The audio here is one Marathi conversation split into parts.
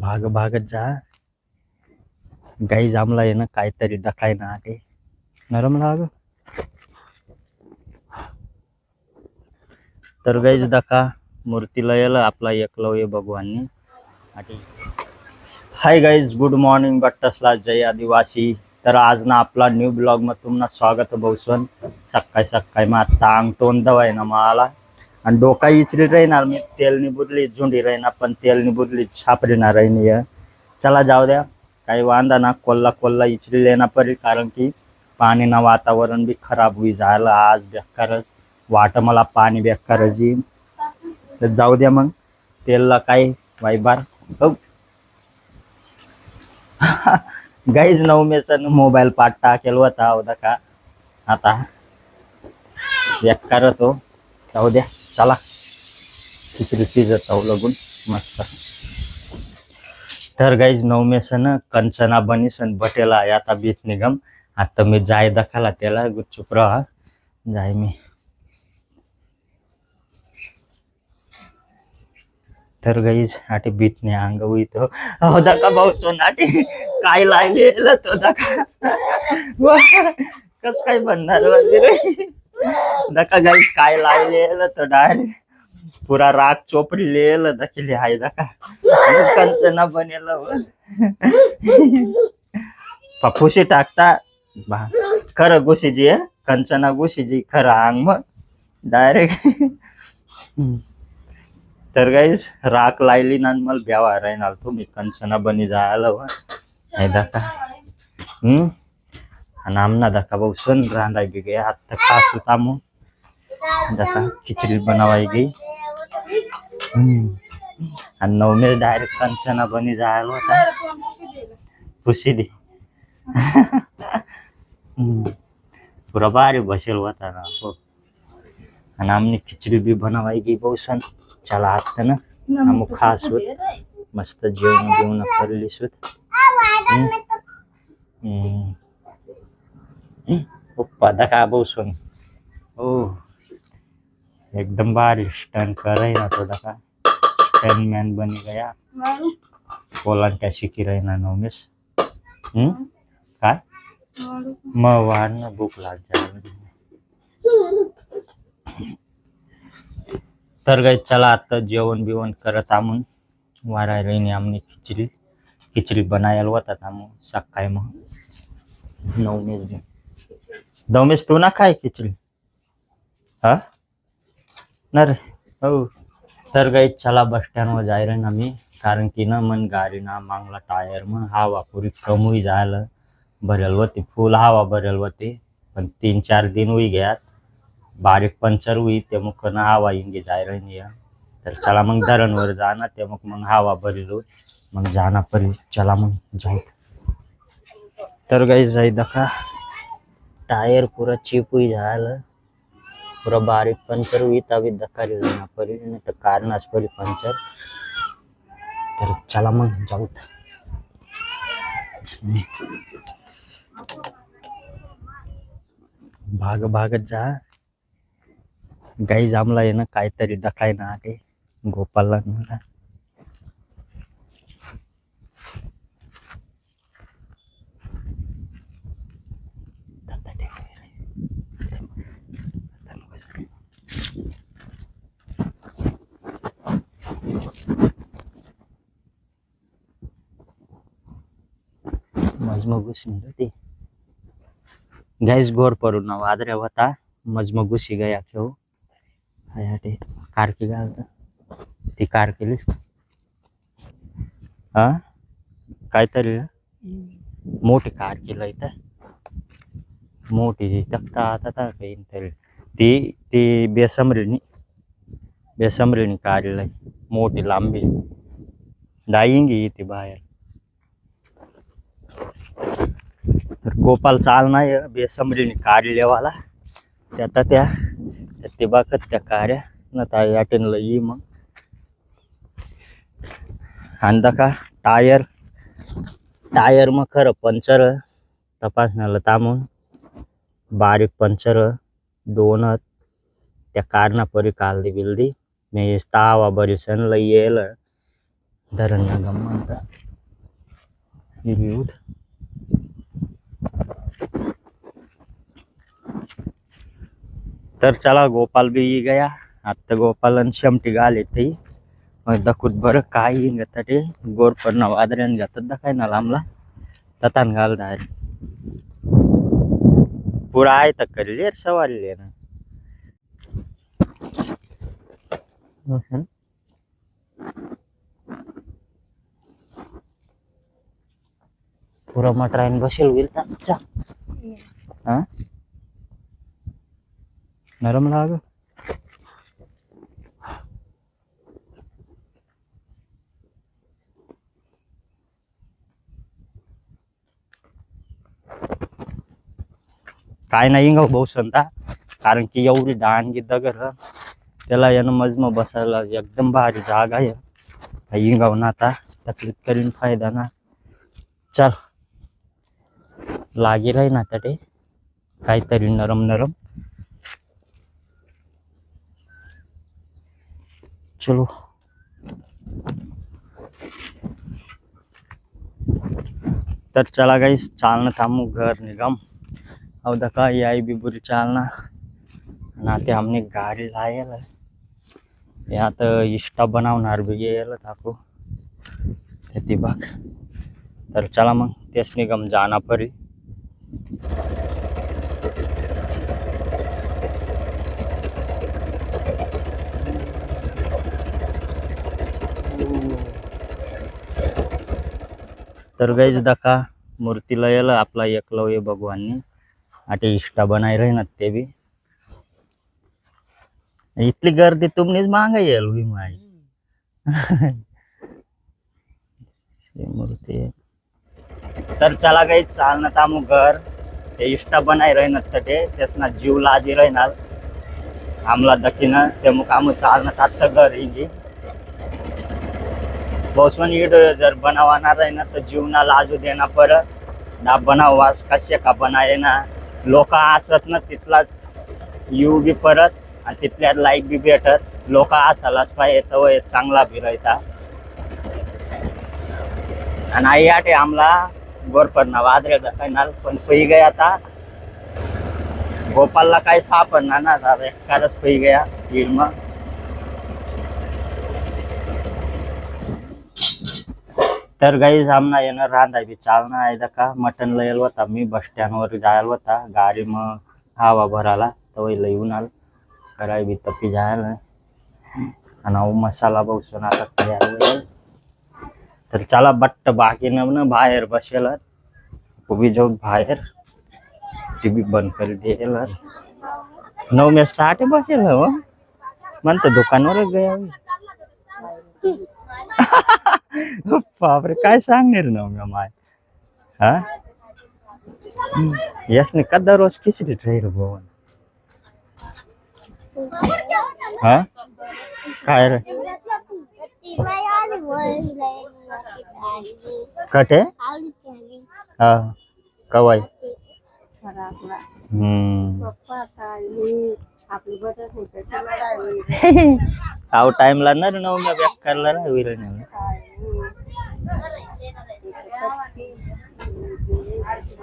भाग भागत जा. गाई जांभला आहे ना काहीतरी दखाय ना ते नरम लाग. तर गाईज दका मूर्तीला यायला आपला एकलव्य भगवाननी. आणि हाय गाईज गुड मॉर्निंग बट्टसला जय आदिवासी. तर आज ना आपला न्यू ब्लॉग मग तुम्हाला स्वागत भाऊसन. सकाळी सकाळी मग आता अंग तोंड दवाय ना मला. आणि डोका इचरी राहणार मी तेलनी बुदली झुंडी राहीना पण तेलनी बुदली छापरीना राहीनी चला जाऊ द्या. काही वांदा ना कोल्ला कोल्ला इचरी लेना परी कारण की पाणी ना वातावरण बी खराब होई झालं आज बेकारच वाट मला पाणी बेकारच येईल तर जाऊ द्या मग. तेलला काय वाईबार हो गाईज नवमेसन मोबाईल पाठ टाकेल होता होता का आता. बेकार तो. जाऊ द्या. चला. खिचडी शिजत आहो लगून? मस्त. तर गाईज नवमेसन कंचना बनीसन बटेला आता बीत निगम आता मी जाय दखाला त्याला गुपचूप राहा. जाय मी. तर गाईज आटे बीटने अंग उईतो. हो दका भाऊ सोनाटी काय लागले तो दका कस काय बनणार म्हणजे दका गाईज काय लागलेलं तो डायरेक्ट पुरा राग चोपडी दखिले हाय दका कंचना बनेल हो. पप्पूशी टाकता. खर खरं गुशीजी आहे कंचना गुशीजी खरं अंग मग. डायरेक्ट तर गाईस राख लायली ना मला ब्यावा राहणार तुम्ही. कंचना बनी जायला वा हे हम्म आणि आमना दाखा भाऊ सण रांधाय बी गे आता खास होता मग दाखा खिचडी बनवाय गे हम्म आणि नवमे डायरेक्ट कंचना बनी जायला होता खुशी दे हम्म. पुरा भारी बसेल होता ना हो आणि आमने खिचडी बी बनवाय गे भाऊ सण चला आता ना आम खास होत मस्त जेवण जेवण करलीस होत पप्पा दका बसून हो एकदम भारी स्टन कराय ना तो दका स्टन मॅन बनी गया बोला क्या शिकी रही ना नवमेश हम्म काय मग वाढ ना भूक लाग जाय तर गाई चला आता जेवण बिवण करत आमून वाराय रहिनी आमने खिचडी खिचडी बनायला होतात आम सकाळी मग नवमेश बी नवमेश तू ना काय खिचडी हा? ना रे. हो. तर गाई चला बस स्टँडवर जाय रे ना मी. कारण की ना मन गाडी ना मागला टायर मग हवा पुरी कमी झालं. भरेल होती फुल हवा भरेल होती पण तीन चार दिन हुई गयात बारीक पंचर हुई ते मग ना हवा इंगे जाय रही तर चला मग धरणवर जाना ते मग मग हवा भरेल मग जाना परी. चला मग जाऊ. तर गाई जाई दखा. टायर पूरा चिप हुई झालं पूरा बारीक पंचर हुई तभी धक्का जाना परी नाही तर कारणाच परी पंचर। तर चला मग जाऊ भाग भागत जा। गाई जामला आहे ना काहीतरी दखाय ना ते गोपालला ना मजमगुस नाही ते गाईस गोर पडून ना वादऱ्या होता. मजमगुशी गया खेळ. हाय ते कार की ती कार केलीस? हा? काहीतरी. मोठी कार केलं इथं. मोठी जी तक्ता आता काही तरी. ती ती बेसमरीनी बेसमरीनी काढलेलं मोठी लांबी. डाईंगी ती बाहेर. तर गोपाल चालना नाही बेसमरीने कार लेवाला. आता त्या ते बाकत त्या कार्या न त्या याटेनला ये मग. आणि का? टायर. टायर मग खरं पंचर. तपासण्याला थांबून. बारीक पंचर. दोन. त्या कारणा परी कालदी बिलदी. मी तावा बरी सण लई येल धरण ना तर चला गोपाल बी गया. आता गोपाल आणि शमटी गाले ते. मग दखूत बरं काय हिंगत ते. गोर पण वादऱ्यान जातात दखाय ना लांबला. ततान घाल डाय पुरा आहे तर करले सवारले ना. हम्म. पुरा मटरायन बसेल होईल चा हा? नरम लाग. काय नाही ग भाऊ संता. कारण की एवढी डांगी दगर त्याला यानं मजमा बसायला एकदम भारी जागा आहे. इंगाव ना आता तकलीफ करीन फायदा ना चल. लागेल राही ना ते काहीतरी नरम नरम. चलो। तर चला गाईस चालणं थांबू घर निगम अवधा दका याय आई बुरी चालना. ना ते हमने गाडी लायल या तर इष्टा बनवणार बी यायला टाकू ते ती बघ तर चला मग तेच निगम जाना परी तर गाईज दाखा मूर्तीला येलं आपला एकलव्य भगवाननी. आटे इष्टा बनाय राहीनात ते बी. इतली गर्दी तुमनीच मागा येईल हुई माई. मूर्ती. तर चला काही चालणं तामू घर. ते इष्टा बनाय राहीनात तर ते. त्यासना जीव लाजी राहणार आमला दखीनं ते मग आम चालणं तात्त घर हिंगी बसवून इड जर बनवणार आहे ना तर जीवनाला आजू देना परत. ना बनावास कसे का बनाय ना. लोक असत ना तिथला येऊ बी परत आणि तिथल्या लाईक बी भेटत. लोक असालाच पाहिजे तर चांगला फिरायचा आणि आई आटे आमला गोरपडना वादरे दखायणार पण पै गया आता. गोपालला काही सापडणार ना दादा एकारच पै गया मग तर गाई आमना येणं रांधा बी चालना आहे का मटन लयल होता. मी बस स्टँडवर जायला होता. गाडी मग हवा भराला तर येऊन आल. कराय बी तपी जायला. आणि मसाला बसून आता तयार तर चला बट्ट बाकी न बाहेर बसेल उभी जाऊ बाहेर. टी व्ही बंद कर देल नऊ मेस आठ बसेल हो. म्हणतं दुकानवरच गया बापरे काय सांगणार ना मी माय? हा? यसने का दररोज खिचडी ट्रेर भवन हा? काय रे? कटे? हा कवाय हम्म. आव टाइम लागणार ना मग बॅक करायला ना होईल नाही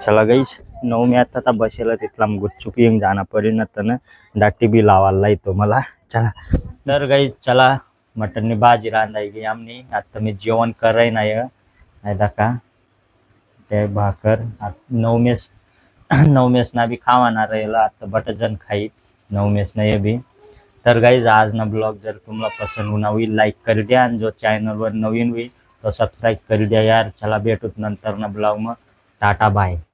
चला गाईच नऊ मी आता आता बसेला तिथला मग गुच्चूप येऊन जाणं पडेल ना दाटी बी लावायला येतो मला. चला. तर गाई चला मटननी भाजी रांधायची आमनी. आता मी जेवण कराय नाही नाही का? ते भाकर. आत- नऊ मेस नऊ मेस ना बी खावाणार राहिला आता बटजन खाई नऊ मेस नाही बी तर गाईज आज ना ब्लॉग जर तुम्हाला पसंत होणार होईल लाईक कर द्या. आणि जो चॅनलवर नवीन होईल तो सबस्क्राईब करी द्या यार. चला भेटूत नंतर ना ब्लॉग मग. Tata bye